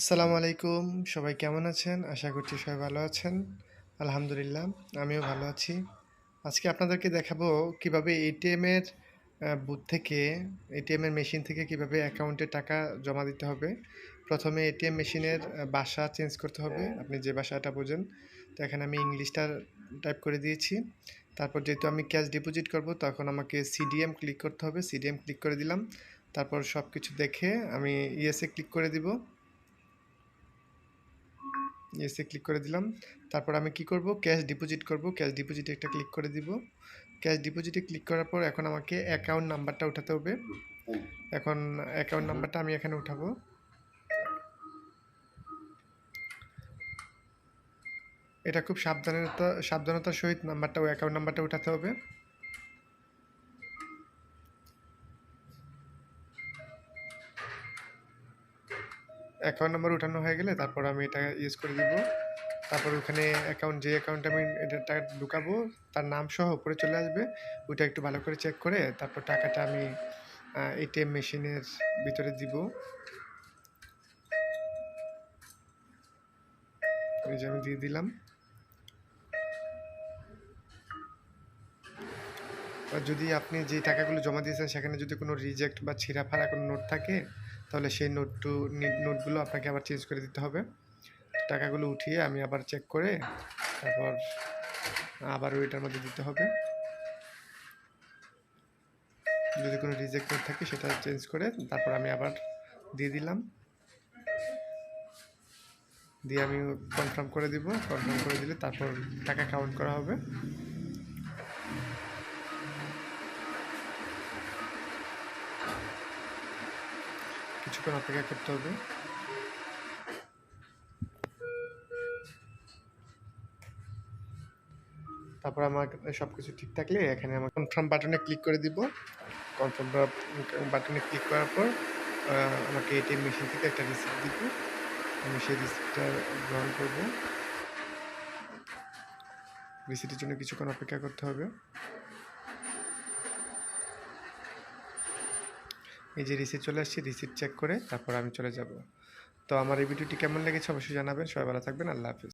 আসসালামু আলাইকুম। সবাই কেমন আছেন? আশা করছি সবাই ভালো আছেন। আলহামদুলিল্লাহ, আমিও ভালো আছি। আজকে আপনাদেরকে দেখাবো কীভাবে এটিএম এর বুথ থেকে এটিএম এর মেশিন থেকে কীভাবে অ্যাকাউন্টে টাকা জমা দিতে হবে। প্রথমে এটিএম মেশিনের ভাষা চেঞ্জ করতে হবে। আপনি যে ভাষাটা বোঝেন, তো এখানে আমি ইংলিশটা টাইপ করে দিয়েছি। তারপর যেহেতু আমি ক্যাশ ডিপোজিট করব, তখন আমাকে সিডিএম ক্লিক করতে হবে। সিডিএম ক্লিক করে দিলাম। তারপর সব কিছু দেখে আমি ইএসএ ক্লিক করে দিব। ইয়েসে ক্লিক করে দিলাম। তারপর আমি কি করব? ক্যাশ ডিপোজিট করব। ক্যাশ ডিপোজিটে একটা ক্লিক করে দিব। ক্যাশ ডিপোজিটে ক্লিক করার পর এখন আমাকে অ্যাকাউন্ট নাম্বারটা উঠাতে হবে। এখন অ্যাকাউন্ট নাম্বারটা আমি এখানে উঠাবো। এটা খুব সাবধানতা, সাবধানতার সহিত নাম্বারটা ওই অ্যাকাউন্ট নাম্বারটা উঠাতে হবে। অ্যাকাউন্ট নাম্বার উঠানো হয়ে গেলে তারপর আমি এটা ইউজ করে দিব। তারপর ওখানে অ্যাকাউন্ট যে অ্যাকাউন্টে আমি এটা ঢুকাবো, তার নাম সহ উপরে চলে আসবে। ওইটা একটু ভালো করে চেক করে তারপর টাকাটা আমি এটিএম মেশিনের ভিতরে দিব। এই যে আমি দিয়ে দিলাম। যদি আপনি যে টাকাগুলো জমা দিয়েছেন, সেখানে যদি কোনো রিজেক্ট বা ছিঁড়া ফাড়া কোনো নোট থাকে, তাহলে সেই নোটটু নোটগুলো আপনাকে আবার চেঞ্জ করে দিতে হবে। টাকাগুলো উঠিয়ে আমি আবার চেক করে, তারপর আবার ওইটার মধ্যে দিতে হবে। যদি কোনো রিজেক্ট নোট থাকে, সেটা চেঞ্জ করে তারপর আমি আবার দিয়ে দিলাম। দিয়ে আমি কনফার্ম করে দিব। কনফার্ম করে দিলে তারপর টাকা কাউন্ট করা হবে। কিছুক্ষণ অপেক্ষা করতে হবে। তারপর আমার সব কিছু ঠিক থাকলে এখানে আমার কনফার্ম বাটনে ক্লিক করে দিব। কনফার্ম বাটনে ক্লিক করার পর আমাকে এটিএম মেশিন থেকে একটা রিসিপ্ট দিব। আমি সেই রিসিপ্টটা গ্রহণ করব। রিসিপ্টের জন্য কিছুক্ষণ অপেক্ষা করতে হবে। এই যে রিসিট চলে আসছে রিসিট চেক করে তারপর আমি চলে যাব। তো আমার এই ভিডিওটি কেমন লেগেছে অবশ্যই জানাবেন। সবাই ভালো থাকবেন। আল্লাহ হাফিজ।